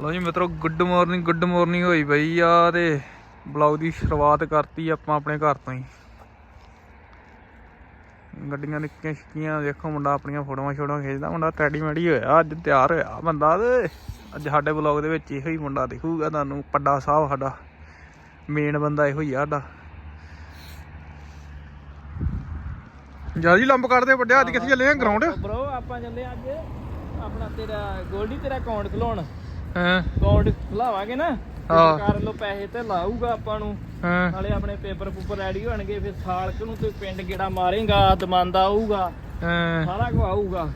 ਲੋ ਜੀ ਮਿੱਤਰੋ good morning good morning ਹੋਈ ਪਈ ਆ ਤੇ ਬਲੌਗ ਦੀ ਸ਼ੁਰੂਆਤ ਕਰਤੀ ਆਪਾਂ ਆਪਣੇ ਘਰ ਤੋਂ ਹੀ। ਗੱਡੀਆਂ ਨਿੱਕੀਆਂ ਛਿੱਕੀਆਂ ਦੇਖੋ ਮੁੰਡਾ ਆਪਣੀਆਂ ਫੋਟੋਆਂ ਛੋੜਾਂ ਖਿੱਚਦਾ ਮੁੰਡਾ ਟੈਡੀ ਮੈਡੀ ਹੋਇਆ ਅੱਜ ਤਿਆਰ ਹੋਇਆ ਬੰਦਾ ਤੇ। ਅੱਜ ਸਾਡੇ ਬਲੌਗ ਦੇ ਵਿੱਚ ਇਹੋ ਹੀ ਮੁੰਡਾ ਦਿਖੂਗਾ ਤੁਹਾਨੂੰ ਪੱਡਾ ਸਾਹਿਬ ਸਾਡਾ ਮੇਨ ਬੰਦਾ ਇਹੋ ਹੀ ਆ ਸਾਡਾ। ਜ਼ਿਆਦਾ ਲੰਬ ਕੱਢਦੇ ਵੱਡਿਆ ਅੱਜ ਕਿੱਥੇ ਚੱਲੇ ਆ ਗਰਾਊਂਡ ਬ్రో ਆਪਾਂ ਚੱਲੇ ਅੱਜ ਆਪਣਾ ਤੇਰਾ ਗੋਲਡੀ ਤੇਰਾ ਅਕਾਊਂਟ ਖੁਲਾਉਣ। ਹਾਂ। ਖੁਲਾਵਾਂਗੇ ਨਾ ਹਾਂ। ਸਰਕਾਰ ਲੋ ਪੈਸੇ ਤੇ ਲਾਊਗਾ ਆਪਾਂ ਨੂੰ। ਹਾਂ। ਨਾਲੇ ਆਪਣੇ ਪੇਪਰ ਪੂਪਰ ਰੈਡੀ ਹੋਣਗੇ ਫਿਰ ਸਾਲ ਕੁ ਨੂੰ ਤੇ ਪਿੰਡ ਗੇੜਾ ਮਾਰੇਗਾ ਦਮੰਦ ਆਊਗਾ। ਹਾਂ। ਸਾਰਾ ਆਊਗਾ।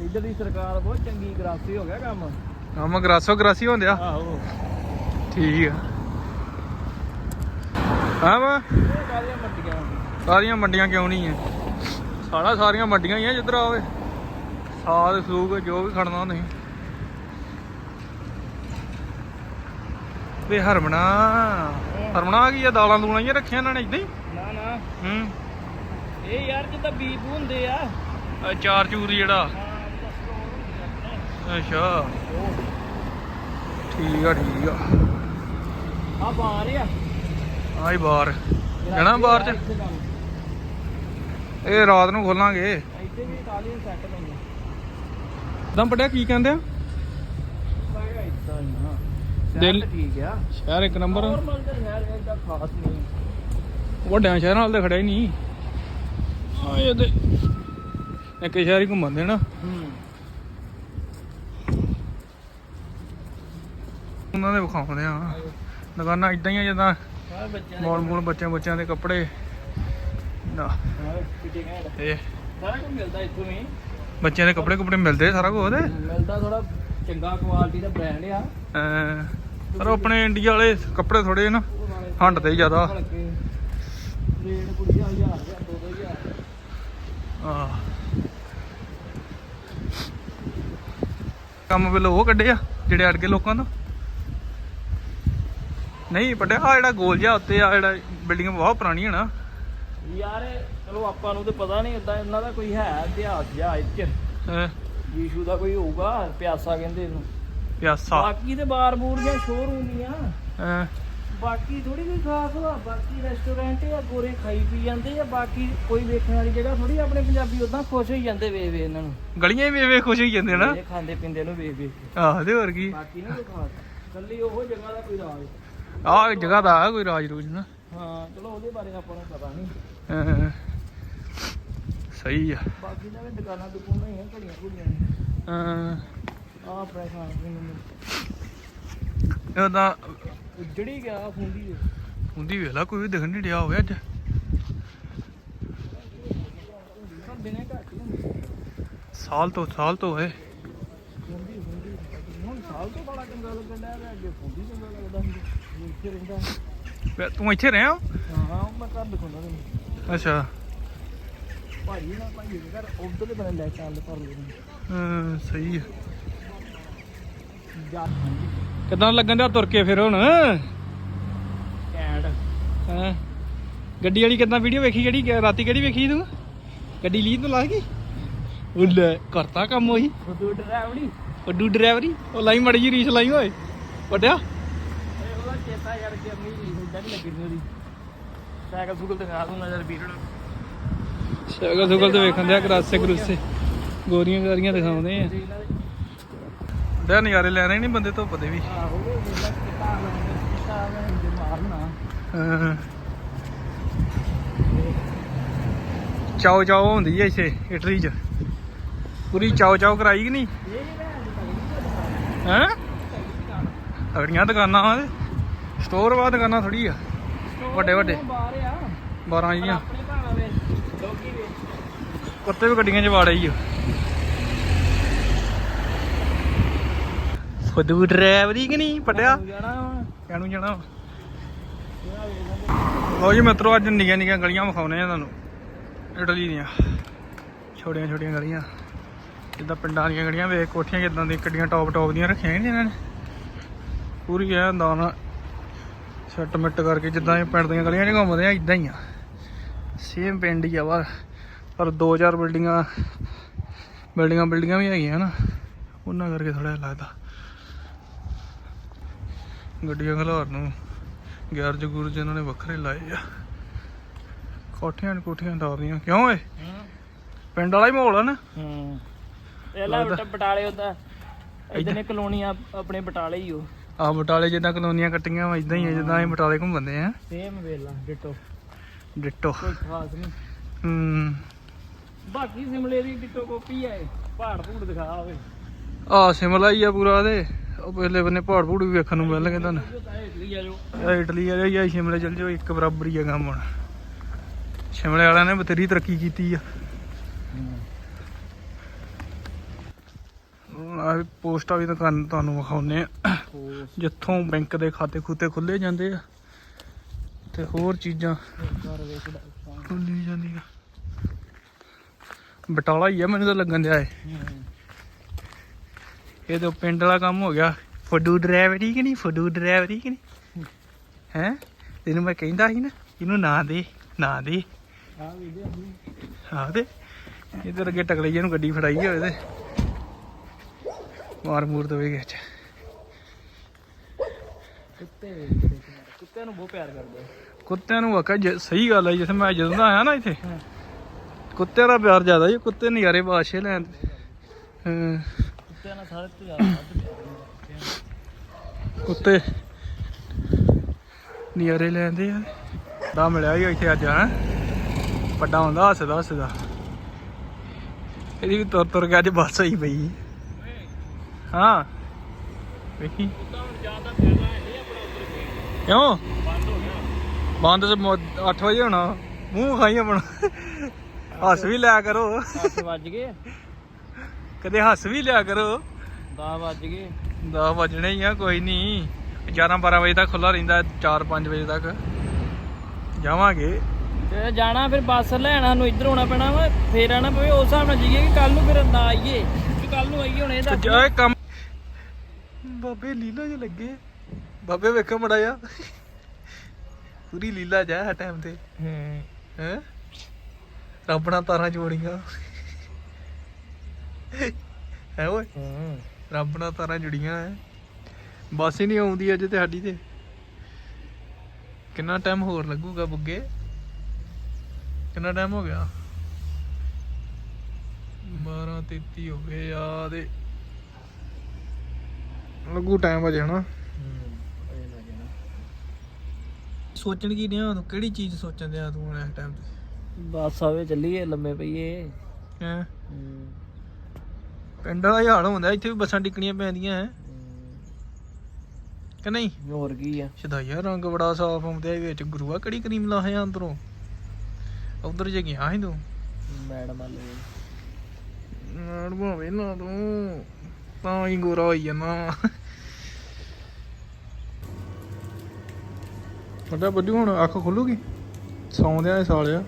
ਇੱਧਰ ਦੀ ਸਰਕਾਰ ਬਹੁਤ ਚੰਗੀ ਗ੍ਰਾਸੀ ਹੋ ਗਿਆ ਕੰਮ। ਕੰਮ ਗਰਾਸੋ ਗਰਾਸੀ ਹੁੰਦਿਆ ਆਹੋ। ਠੀਕ ਆ। ਹਾਂ ਵਾ। ਇਹ ਮੰਡੀਆਂ ਸਾਰੀਆਂ ਮੰਡੀਆਂ ਕਿਉਂ ਨਹੀਂ ਐ ਸਾਲਾ ਸਾਰੀਆਂ ਮੰਡੀਆਂ ਹੀ ਆ ਜਿੱਧਰ ਆਵੇ। ਸਾਗ ਸੂਗ ਜੋ ਵੀ ਖੜਨਾ ਨਹੀਂ ਵੇ ਹਰਮਣਾ। ਹਰਮਣਾ ਆ ਗਈ ਆ ਦਾਲਾਂ ਦੂਲਾਂ ਹੀ ਰੱਖੀਆਂ ਇਹਨਾਂ ਨੇ ਇਦਾਂ ਹੀ? ਨਾ ਨਾ। ਹੂੰ। ਇਹ ਯਾਰ ਜਿੱਦਾਂ ਬੀਜ ਹੁੰਦੇ ਆ। ਆਹ ਚਾਰ ਚੂਰ ਜਿਹੜਾ। ਅੱਛਾ। ਠੀਕ ਆ ਠੀਕ ਆ। ਆ ਬਾਹਰ ਆ। ਆਈ ਬਾਹਰ। ਜਾਣਾ ਬਾਹਰ ਚ? ਇੱਥੇ ਕੰਮ। ਇਹ ਰਾਤ ਨੂੰ ਖੋਲਾਂਗੇ। ਇੱਥੇ ਵੀ ਕਾਲੀ ਸੈੱਟ ਲਾਉਂਦੇ ਦਮ ਪੜਿਆ ਕੀ ਕਹਿੰਦੇ ਆ? ਇਦਾਂ ਹੀ ਹਾਂ ਦਿਲ- ਦਿਲ ਠੀਕ ਆ। ਸ਼ਹਿਰ ਇੱਕ ਨੰਬਰ ਨਾਰਮਲ ਤੇ ਹੈ ਇਹਦਾ ਖਾਸ ਨਹੀਂ। ਵੱਡਿਆਂ ਸ਼ਹਿਰਾਂ ਨਾਲ ਤਾਂ ਖੜਿਆ ਹੀ ਨਹੀਂ। ਆ ਇਹ ਤੇ ਇੱਕ ਸ਼ਹਿਰ ਹੀ ਘੁੰਮਣ ਦੇ ਨਾ ਹੂੰ। ਉਹਨਾਂ ਦੇ ਵਿਖਾਉਂਦੇ ਆ। ਦੁਕਾਨਾਂ ਇਦਾਂ ਹੀ ਆ ਜਿੱਦਾਂ ਮੋਲ ਮੋਲ ਬੱਚਿਆਂ ਬੱਚਿਆਂ ਦੇ ਕੱਪੜੇ। ਨਾ। ਇਹ ਸਾਰਾ ਕੁਝ ਮਿਲਦਾ ਇੱਥੋਂ ਹੀ। ਬੱਚਿਆਂ ਦੇ ਕੱਪੜੇ ਕੁਪੜੇ ਮਿਲਦੇ ਸਾਰਾ ਕੁਝ ਉਹਦੇ। ਮਿਲਦਾ ਥੋੜਾ ਚੰਗਾ ਕੁਆਲਿਟੀ ਦਾ ਬ੍ਰਾਂਡ ਆ। ਪਰ ਆਪਣੇ ਇੰਡੀਆ ਵਾਲੇ ਕੱਪੜੇ ਥੋੜੇ ਨਾ ਹੰਡ ਤੇ ਜ਼ਿਆਦਾ। ਹਲਕੇ ਰੇਟ ਕੁੜੀ 1000 ਜਾਂ 2000 ਆ ਕੰਮ ਵੇਲੇ ਉਹ ਕੱਢੇ ਆ ਜਿਹੜੇ ਅੜ ਗਏ ਲੋਕਾਂ ਤੋਂ। ਨਹੀਂ ਪੜਿਆ ਆ ਜਿਹੜਾ ਗੋਲ ਜਿਹਾ ਉੱਤੇ ਆ ਜਿਹੜਾ ਬਿਲਡਿੰਗ ਬਹੁਤ ਪੁਰਾਣੀ ਹੈ ਨਾ। ਯਾਰ ਚਲੋ ਆਪਾਂ ਨੂੰ ਤੇ ਪਤਾ ਨਹੀਂ ਇਦਾਂ ਇਹਨਾਂ ਦਾ ਕੋਈ ਹੈ ਇਤਿਹਾਸ ਜਾਂ ਅਹ ਯੀਸ਼ੂ ਦਾ ਕੋਈ ਹੋਊਗਾ ਪਿਆਸਾ ਕਹਿੰਦੇ ਇਹਨੂੰ। ਪਿਆਸਾ। ਬਾਕੀ ਤੇ ਬਾਰ-ਬੂਰ ਜਾਂ ਸ਼ੋਰੂਮ ਦੀਆਂ ਅਹ ਬਾਕੀ ਥੋੜੀ ਕੋਈ ਖਾਸ ਵਾ ਬਾਕੀ ਰੈਸਟੋਰੈਂਟ ਆ ਗੋਰੇ ਖਾਈ ਪੀ ਜਾਂਦੇ ਆ ਬਾਕੀ ਕੋਈ ਵੇਖਣ ਵਾਲੀ ਜਗ੍ਹਾ ਥੋੜੀ ਆਪਣੇ ਪੰਜਾਬੀ ਉਦਾਂ ਖੁਸ਼ ਹੋਈ ਜਾਂਦੇ ਵੇਖ ਵੇਖ ਇਹਨਾਂ ਨੂੰ। ਗਲੀਆਂ ਹੀ ਵੇਖ ਖੁਸ਼ ਹੋਈ ਜਾਂਦੇ ਨਾ। ਇਹ ਖਾਂਦੇ ਪਿੰਦੇ ਨੂੰ ਵੇਖ ਵੇਖ ਆਹ ਤੇ ਹੋਰ ਕੀ? ਬਾਕੀ ਨਾ ਕੋਈ ਖਾਸ ਕੱਲੀ ਉਹ ਜਗ੍ਹਾ ਦਾ ਕੋਈ ਰਾਜ। ਆਹ ਜਗ੍ਹਾ ਦਾ ਆ ਕੋਈ ਰਾਜ ਰੂਜ ਨਾ। ਹਾਂ ਚਲੋ ਉਹਦੇ ਬਾਰੇ ਆਪਾਂ ਨੂੰ ਪਤਾ ਨਹੀਂ। ਸਹੀ ਆ। ਬਾਕੀ ਤਾਂ ਵੀ ਦੁਕਾਨਾਂ ਦੁਕਾਨਾਂ ਹੀ ਆ ਘੜੀਆਂ ਘੁੜੀਆਂ ਅਹ ਆ ਆਪਣੇ ਖਾਣ ਪੀਣ ਨੂੰ ਇਹ ਤਾਂ ਜਿਹੜੀ ਗਿਆ ਫੁੰਦੀ ਦੇ ਹੁੰਦੀ ਵੇਖ ਲਾ ਕੋਈ ਵੀ ਦਿਖਣ ਨਹੀਂ ਡਿਆ ਹੋਵੇ ਅੱਜ। ਹੀ ਸਾਲ ਤੋਂ ਸਾਲ ਤੋਂ ਹੈ ਤੋਂ ਇੱਥੇ ਰਹਿਆ ਹਾਂ ਹਾਂ ਮੈਂ ਕਰ ਦਿਖਾਉਂਦਾ ਤੈਨੂੰ। ਅੱਛਾ। ਭਾਈ ਨਾ ਭਾਈ ਦੇ ਘਰ ਉਧਰ ਦੇ ਬਣੇ ਲੈ ਚੱਲ ਪਰ ਲੈ ਅਹ ਸਹੀ ਹਾਂਜੀ ਕਿਦਾਂ ਲੱਗਣ ਡਿਆ ਤੁਰ ਕੇ ਫਿਰ ਹੁਣ? ਕੈਂਡ ਹਾਂ? ਗੱਡੀ ਵਾਲੀ ਕਿਦਾਂ ਵੀਡੀਓ ਵੇਖੀ? ਕਿਹੜੀ ਰਾਤੀ ਕਿਹੜੀ ਵੇਖੀ ਤੂੰ? ਗੱਡੀ ਲੀਦ ਨੂੰ ਲਾ ਗਈ ਉਹ ਲੈ ਕਰਤਾ ਕੰਮ ਉਹੀ। ਫੋਟੋ ਡਰਾਈਵਰੀ ਡਰਾਈਵਰੀ ਉਹ ਲਾਈ ਮੜੀ ਜੀ ਰੀਸ ਲਾਈ ਓਏ। ਵੱਡਿਆ? ਇਹ ਉਹਦਾ ਚੇਤਾ ਯਾਰ ਕਿ ਅੰਮੀ ਹੁੰਦਾ ਨਹੀਂ ਲੱਗੀ ਉਹਦੀ। ਸਾਈਕਲ ਸੁਕਲ ਦਿਖਾ ਦੂੰਗਾ ਯਾਰ ਵੀਰ ਨੂੰ। ਸ਼ਕਲ ਸੁਕਲ ਤੇ ਵੇਖਣ ਦਿਆ ਕਰਾਸੇ ਕਰੂਸੇ ਗੋਰੀਆਂ ਗਾਰੀਆਂ ਦਿਖਾਉਂਦੇ ਆ ਡੇ ਨਜ਼ਾਰੇ ਲੈਣੇ ਨਹੀਂ ਬੰਦੇ ਧੁੱਪ ਦੇ ਵੀ। ਆਹੋ ਵੇਲਾ ਕਿਤਾ ਲਾਉਂਦੇ ਕਿਤਾ ਲਾਉਂਦੇ ਮਾਰਨਾ ਹਾਂ। ਚਾਓ ਚਾਓ ਹੁੰਦੀ ਐ ਇੱਥੇ ਇਟਲੀ ਚ। ਪੂਰੀ ਚਾਓ ਚਾਓ ਕਰਾਈ ਕਿ ਨਹੀਂ? ਹੈ? ਅਗੜੀਆਂ ਦੁਕਾਨਾਂ ਵਾ ਸਟੋਰ ਵਾ ਦੁਕਾਨਾਂ ਥੋੜੀ ਆ। ਵੱਡੇ ਵੱਡੇ। ਬਾਹਰ ਆ। 12 ਜੀਆਂ ਕੁੱਤੇ ਵੀ ਗੱਡੀਆਂ 'ਚ ਵਾੜੇ ਹੀ ਆ। ਫਦੂ ਡਰਾਈਵਰੀ ਕਿ ਨਹੀਂ ਪਟਿਆ? ਜਾਣਾ ਵਾ? ਕਹਿਣੂ ਜਾਣਾ ਵਾ। ਜਿਹੜਾ ਲਓ ਜੀ ਮਿੱਤਰੋ, ਅੱਜ ਨਿੱਕੀਆਂ ਨਿੱਕੀਆਂ ਗਲੀਆਂ ਵਿਖਾਉਨੇ ਆ ਤੁਹਾਨੂੰ। ਇਟਲੀ ਦੀਆਂ। ਛੋਟੀਆਂ ਛੋਟੀਆਂ ਗਲੀਆਂ। ਜਿੱਦਾਂ ਪਿੰਡਾਂ ਦੀਆਂ ਗਲੀਆਂ, ਵੇਖ ਕੋਠੀਆਂ ਕਿਦਾਂ ਦੀਆਂ, ਕਿੱਡੀਆਂ ਟੌਪ ਟੌਪ ਦੀਆਂ ਰੱਖੀਆਂ ਨੇ ਇਹਨਾਂ ਨੇ। ਪੂਰੀ ਐ ਦਾਣਾ ਸੈੱਟ ਮਿੱਟ ਕਰਕੇ ਜਿੱਦਾਂ ਇਹ ਪਿੰਡ ਦੀਆਂ ਗਲੀਆਂ 'ਚ ਘੁੰਮਦੇ ਆ, ਇਦਾਂ ਹੀ ਆ। ਸੇਮ ਪਿੰਡ ਹੀ ਆ ਵਾ ਪਰ ਦੋ ਚਾਰ ਬਿਲਡਿੰਗਾਂ ਬਿਲਡਿੰਗਾਂ ਬਿਲਡਿੰਗਾਂ ਵੀ ਹੈਗੀਆਂ ਨਾ। ਉਹਨਾਂ ਕਰਕੇ ਥੋੜਾ ਲੱਗਦਾ। ਗੱਡੀਆਂ ਖਲਾਰ ਨੂੰ। ਗੈਰਜ ਗੁਰਜ ਇਹਨਾਂ ਨੇ ਵੱਖਰੇ ਲਾਏ ਆ। ਕੋਠੀਆਂ ਨੇ ਕੋਠੀਆਂ ਡਾਰਦੀਆਂ ਕਿਉਂ ਓਏ? ਪਿੰਡ ਵਾਲਾ ਹੀ ਮਾਹੌਲ ਆ ਨਾ। ਹੂੰ। ਪਹਿਲਾਂ ਲੱਗਦਾ- ਬਟਾਲੇ ਉਹਦਾ ਇਦਾਂ ਨੇ ਕਲੋਨੀ ਆ ਆਪਣੇ ਬਟਾਲੇ ਹੀ ਉਹ। ਆ ਬਟਾਲੇ ਜਿੱਦਾਂ ਕਲੋਨੀਆਂ ਕੱਟੀਆਂ ਵਾ ਇਦਾਂ ਹੀ ਆ ਜਿੱਦਾਂ ਅਸੀਂ ਬਟਾਲੇ ਘੁੰਮਦੇ ਆ। ਸੇਮ ਵੇਲਾ ਡਿਟੋ। ਡਿੱਟੋ। ਕੋਈ ਖਾਸ ਨਹੀਂ ਹੂੰ। ਬਾਕੀ ਸਿਮਲੇ ਦੀ ਡਿਟੋ ਕਾਪੀ ਆ ਇਹ। ਪਹਾੜ ਪੂੜ ਦਿਖਾ ਹੋਵੇ ਆ ਸਿਮਲਾ ਹੀ ਆ ਪੂਰਾ ਤੇ। ਉਹ ਪਹਿਲੇ ਬੰਨੇ ਪਹਾੜ ਪੂੜ ਵੀ ਵੇਖਣ ਨੂੰ ਮਿਲਣਗੇ ਤੁਹਾਨੂੰ। ਜੋ ਇਟਲੀ ਆ ਜੋ ਜਾਂ ਸ਼ਿਮਲੇ ਚਲ ਜਾਓ, ਇੱਕ ਬਰਾਬਰ ਹੀ ਆ ਕੰਮ ਹੁਣ। ਸ਼ਿਮਲੇ ਵਾਲਿਆਂ ਨੇ ਬਥੇਰੀ ਤਰੱਕੀ ਕੀਤੀ ਆ। ਆ ਪੋਸਟਾਂ ਵੀ ਤਾਂ ਤੁਹਾਨੂੰ ਤੁਹਾਨੂੰ ਵਿਖਾਉਨੇ ਆ। ਜਿੱਥੋਂ ਬੈਂਕ ਦੇ ਖਾਤੇ ਖੂਤੇ ਖੁੱਲੇ ਜਾਂਦੇ ਆ, ਤੇ ਹੋਰ ਚੀਜ਼ਾਂ ਘਰ ਖੁੱਲੀ ਜਾਂਦੀਆਂ। ਬਟਾਲਾ ਹੀ ਆ, ਮੈਨੂੰ ਤਾਂ ਲੱਗਣ ਦਿਆ ਏ ਇਹ ਤਾਂ ਪਿੰਡ ਵਾਲਾ ਕੰਮ ਹੋ ਗਿਆ। ਫੋਡੂ ਡਰਾਈਵਰੀ ਕਿ ਨਹੀਂ? ਫੋਡੂ ਡਰਾਈਵਰੀ ਕਿ ਨਹੀਂ? ਹੈ? ਤੈਨੂੰ ਮੈਂ ਕਹਿੰਦਾ ਸੀ ਨਾ ਇਹਨੂੰ ਨਾ ਦੇ ਨਾ ਦੇ। ਆ ਦੇ। ਇਧਰ ਅੱਗੇ ਟਕਲੇ ਜਿਹੇ ਨੂੰ ਗੱਡੀ ਫੜਾਈ ਹੋਵੇ ਤੇ ਮਾਰ ਮੂਰ ਦਵੇਗੇ ਚ ਕੁੱਤੇ ਕੁੱਤਿਆਂ ਨੂੰ ਬਹੁਤ ਪਿਆਰ ਕਰਦੇ ਕੁੱਤਿਆਂ ਨੂੰ ਵਾਕਾ ਜ- ਸਹੀ ਗੱਲ ਹੈ ਜਿਵੇਂ ਮੈਂ ਜਦੋਂ ਦਾ ਆਇਆ ਨਾ ਇੱਥੇ। ਕੁੱਤਿਆਂ ਦਾ ਪਿਆਰ ਜ਼ਿਆਦਾ ਜੀ ਕੁੱਤੇ ਨਜ਼ਾਰੇ ਬਾਦਸ਼ਾਹ ਲੈਣ। ਹਾਂ। ਕੁੱਤਿਆਂ ਨਾਲ ਸਾਰੇ ਤੋਂ ਜ਼ਿਆਦਾ ਵੱਧ ਪਿਆਰ ਹੁੰਦਾ ਕੁੱਤੇ ਨਜ਼ਾਰੇ ਲੈਂਦੇ ਆ। ਦਾ ਮਿਲਿਆ ਹੀ ਇੱਥੇ ਅੱਜ ਹਾਂ? ਵੱਡਾ ਹੁੰਦਾ ਹੱਸਦਾ ਹੱਸਦਾ। ਇਹਦੀ ਵੀ ਤੁਰ ਤੁਰ ਕੇ ਅੱਜ ਬੱਸ ਆਈ ਪਈ। ਹਾਂ। ਵੇਖੀ। ਕਿਉਂ? ਬੰਦ ਤੇ 8 ਵਜੇ ਹੋਣਾ। ਮੂੰਹ ਖਾਈ ਆਪਣਾ ਹੱਸ ਵੀ ਲਿਆ ਕਰੋ। 8 ਵੱਜ ਗਏ। ਕਦੇ ਹੱਸ ਵੀ ਲਿਆ ਕਰੋ। 10 ਵੱਜ ਗਏ। 10 ਵਜਣੇ ਹੀ ਆ ਕੋਈ ਨਹੀਂ। 11 12 ਵਜੇ ਤੱਕ ਖੁੱਲਾ ਰਹਿੰਦਾ 4 5 ਵਜੇ ਤੱਕ। ਜਾਵਾਂਗੇ। ਤੇ ਜਾਣਾ ਫਿਰ ਬੱਸ ਲੈਣਾ ਨੂੰ ਇੱਧਰ ਆਉਣਾ ਪੈਣਾ ਵਾ ਫੇਰ ਆਣਾ ਪਵੇ ਉਸ ਹਿਸਾਬ ਨਾਲ ਜੀਏ ਕਿ ਕੱਲ ਨੂੰ ਫਿਰ ਨਾ ਆਈਏ। ਕਿ ਕੱਲ ਨੂੰ ਆਈਏ ਹੁਣ ਇਹ ਤੇ ਦੱਸ ਜਾ ਇਹ ਕੰਮ ਬਾਬੇ ਲੀਲਾ ਜੇ ਲੱਗੇ। ਬਾਬੇ ਵੇਖੋ ਮੜਾ ਜਾ ਪੂਰੀ ਲੀਲਾ ਜਾ ਟਾਈਮ ਤੇ। ਹੂੰ। ਹੈ? ਰੱਬ ਨਾਲ ਤਾਰਾਂ ਜੋੜੀਆਂ। ਹੈ ਓਏ। ਹੂੰ ਰੱਬ ਨਾਲ ਤਾਰਾਂ ਜੁੜੀਆਂ ਐ। ਬੱਸ ਹੀ ਨਹੀਂ ਆਉਂਦੀ ਅੱਜ ਤੇ ਸਾਡੀ ਤੇ। ਕਿੰਨਾ ਟਾਈਮ ਹੋਰ ਲੱਗੂਗਾ ਬੁੱਗੇ? ਕਿੰਨਾ ਟਾਈਮ ਹੋ ਗਿਆ? 12:33 ਹੋ ਗਏ ਆ ਤੇ ਲੱਗੂ ਟਾਈਮ ਅਜੇ ਹਨਾ? ਸੋਚਣ ਕੀ ਡਿਆ ਤੂੰ? ਕਿਹੜੀ ਚੀਜ਼ ਸੋਚਣ ਦਿਆ ਤੂੰ ਇਸ ਟਾਈਮ ਤੇ? ਬੱਸ ਆਵੇ ਚੱਲੀਏ ਲੰਮੇ ਪਈਏ। ਹੈ। ਪਿੰਡ ਹੀ ਹਾਲ ਹੁੰਦਾ ਇੱਥੇ ਵੀ ਬੱਸਾਂ ਟਿਕਣੀਆਂ ਪੈਂਦੀਆਂ ਹੈ। ਕਿ ਨਹੀਂ? ਹੋਰ ਕੀ ਆ? ਸ਼ਦਾਈਆ ਰੰਗ ਬੜਾ ਸਾਫ਼ ਆਉਂਦਾ ਇਹ ਵਿੱਚ। ਗੁਰੂਆ ਕਿਹੜੀ ਕਰੀਮ ਲਾਹਿਆ ਅੰਦਰੋਂ? ਉਧਰ ਜੇ ਗਿਆ ਸੀ ਤੂੰ? ਮੈਡਮ ਵਾਲੇ ਨਾੜ ਭਾਵੇਂ ਨਾ ਤੂੰ ਤਾਂ ਹੀ ਗੋਰਾ ਹੋਈ ਜਾਣਾ ਵੱਡਾ ਬੱਜੂ ਹੁਣ ਅੱਖ ਖੁੱਲੂਗੀ? ਸੌਂਦਿਆਂ ਸਾਲਿਆ।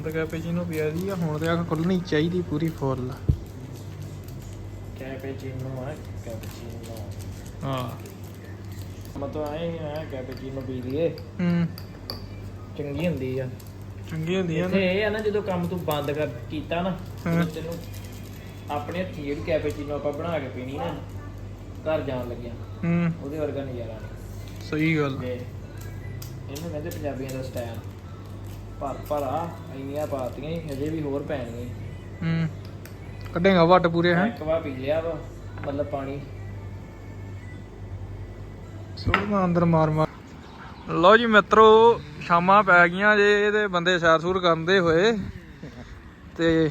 ਹੁਣ ਤਾਂ ਕੈਪੇਚੀਨੋ ਪਿਆ ਦੀ ਆ ਹੁਣ ਤੇ ਅੱਖ ਖੁੱਲਣੀ ਚਾਹੀਦੀ ਪੂਰੀ ਫੁੱਲ ਕੈਪੇਚੀਨੋ ਆ ਕੈਪੇਚੀਨੋ ਹਾਂ। ਮਤਲਬ ਆਏ ਆ ਕੈਪੇਚੀਨੋ ਪੀ ਲਈਏ। ਹੂੰ। ਚੰਗੀ ਹੁੰਦੀ ਆ। ਚੰਗੀ ਹੁੰਦੀਆਂ ਇੱਥੇ ਨੇ। ਇਹ ਆ ਨਾ ਜਦੋਂ ਕੰਮ ਤੂੰ ਬੰਦ ਕਰ ਕੀਤਾ ਨਾ ਹਾਂ। ਉਦੋਂ ਤੈਨੂੰ ਆਪਣੇ ਹੱਥੀਂ ਜਿਹੜੀ ਕੈਪੇਚੀਨੋ ਆਪਾਂ ਬਣਾ ਕੇ ਪੀਣੀ ਨਾ ਘਰ ਜਾਣ ਲੱਗਿਆ। ਹੂੰ। ਉਹਦੇ ਵਰਗਾ ਨਜ਼ਾਰਾ ਨਹੀਂ। ਸਹੀ ਗੱਲ। ਤੇ ਇਹਨੂੰ ਕਹਿੰਦੇ ਪੰਜਾਬੀਆਂ ਦਾ ਸਟਾਈਲ ਭਰ ਭਰਾ ਇੰਨੀਆਂ ਪਾਤੀਆਂ ਹੀ ਹਜੇ ਵੀ ਹੋਰ ਪੈਣਗੀਆਂ। ਹੂੰ। ਕੱਢੇਗਾ ਵੱਟ ਪੂਰੇ ਹੈ? ਇੱਕ ਵਾਰ ਪੀ ਲਿਆ ਵਾ ਮਤਲਬ ਪਾਣੀ। ਸੋਨਾ ਅੰਦਰ ਮਾਰ ਮਾਰ। ਲਓ ਜੀ ਮਿੱਤਰੋ ਸ਼ਾਮਾਂ ਪੈ ਗਈਆਂ ਜੇ ਇਹਦੇ ਬੰਦੇ ਸੈਰ ਸੂਰ ਕਰਦੇ ਹੋਏ। ਤੇ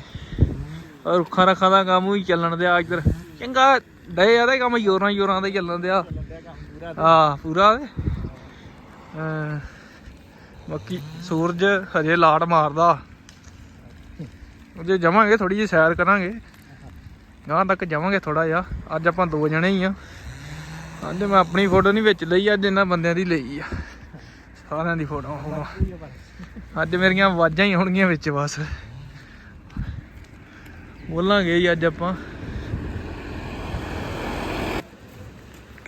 ਰੁੱਖਾਂ ਰੱਖਾਂ ਦਾ ਕੰਮ ਵੀ ਚੱਲਣ ਦਿਆ ਇੱਧਰ। ਚੰਗਾ ਡੇ ਆ ਕੰਮ ਯੋਰਾਂ ਯੋਰਾਂ ਦਾ ਹੀ ਚੱਲਣ ਦਿਆ। ਆ ਪੂਰਾ ਤੇ। ਹਾਂ ਬਾਕੀ ਸੂਰਜ ਹਜੇ ਲਾਟ ਮਾਰਦਾ। ਜੇ ਜਾਵਾਂਗੇ ਥੋੜੀ ਜਿਹੀ ਸੈਰ ਕਰਾਂਗੇ। ਗਾਂ ਤੱਕ ਜਾਵਾਂਗੇ ਥੋੜਾ ਜਿਹਾ। ਅੱਜ ਆਪਾਂ ਦੋ ਜਣੇ ਹੀ ਆ। ਅੱਜ ਮੈਂ ਆਪਣੀ ਫੋਟੋ ਨਹੀਂ ਵਿੱਚ ਲਈ, ਅੱਜ ਇਹਨਾਂ ਬੰਦਿਆਂ ਦੀ ਲਈ ਆ। ਸਾਰਿਆਂ ਦੀ ਫੋਟੋ ਹੁਣ। ਅੱਜ ਮੇਰੀਆਂ ਆਵਾਜ਼ਾਂ ਹੀ ਹੋਣਗੀਆਂ ਵਿੱਚ ਬਸ। ਬੋਲਾਂਗੇ ਅੱਜ ਆਪਾਂ।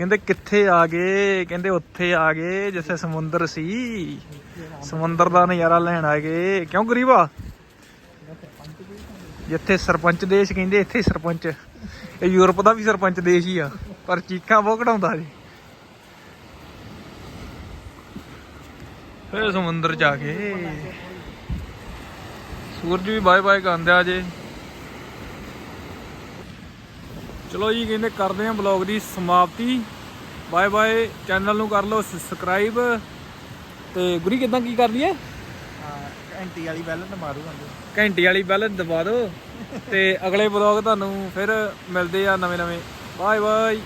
ਕਹਿੰਦੇ ਕਿੱਥੇ ਆ ਗਏ ਕਹਿੰਦੇ ਉੱਥੇ ਆ ਗਏ ਜਿੱਥੇ ਸਮੁੰਦਰ ਸੀ ਸਮੁੰਦਰ ਦਾ ਨਜ਼ਾਰਾ ਲੈਣ ਆ ਗਏ ਕਿਉਂ ਗਰੀਬਾ ਜਿੱਥੇ ਸਰਪੰਚ ਦੇਸ਼ ਕਹਿੰਦੇ ਇੱਥੇ ਸਰਪੰਚ ਇਹ ਯੂਰਪ ਦਾ ਵੀ ਸਰਪੰਚ ਦੇਸ਼ ਹੀ ਆ ਪਰ ਚੀਕਾਂ ਬਹੁਤ ਕਢਾਉਂਦਾ ਜੀ ਫੇਰ ਸਮੁੰਦਰ ਜਾ ਕੇ ਸੂਰਜ ਵੀ ਬਾਏ ਬਾਏ ਕਹਿੰਦਾ ਜੇ ਚਲੋ ਜੀ ਕਹਿੰਦੇ ਕਰਦੇ ਆਂ ਬਲੌਗ ਦੀ ਸਮਾਪਤੀ। ਬਾਏ ਬਾਏ ਚੈਨਲ ਨੂੰ ਕਰ ਲਓ ਸਬਸਕ੍ਰਾਈਬ ਤੇ ਗੁਰੀ ਕਿਦਾਂ ਕੀ ਕਰ ਲਈਏ ਘੰਟੀ ਵਾਲੀ ਬੈਲ ਤੇ ਮਾਰੂ ਘੰਟੀ ਵਾਲੀ ਬੈਲ ਦਬਾ ਦਿਓ। ਤੇ ਅਗਲੇ ਬਲੌਗ ਤੁਹਾਨੂੰ ਫਿਰ ਮਿਲਦੇ ਆ ਨਵੇਂ ਨਵੇਂ। Bye bye.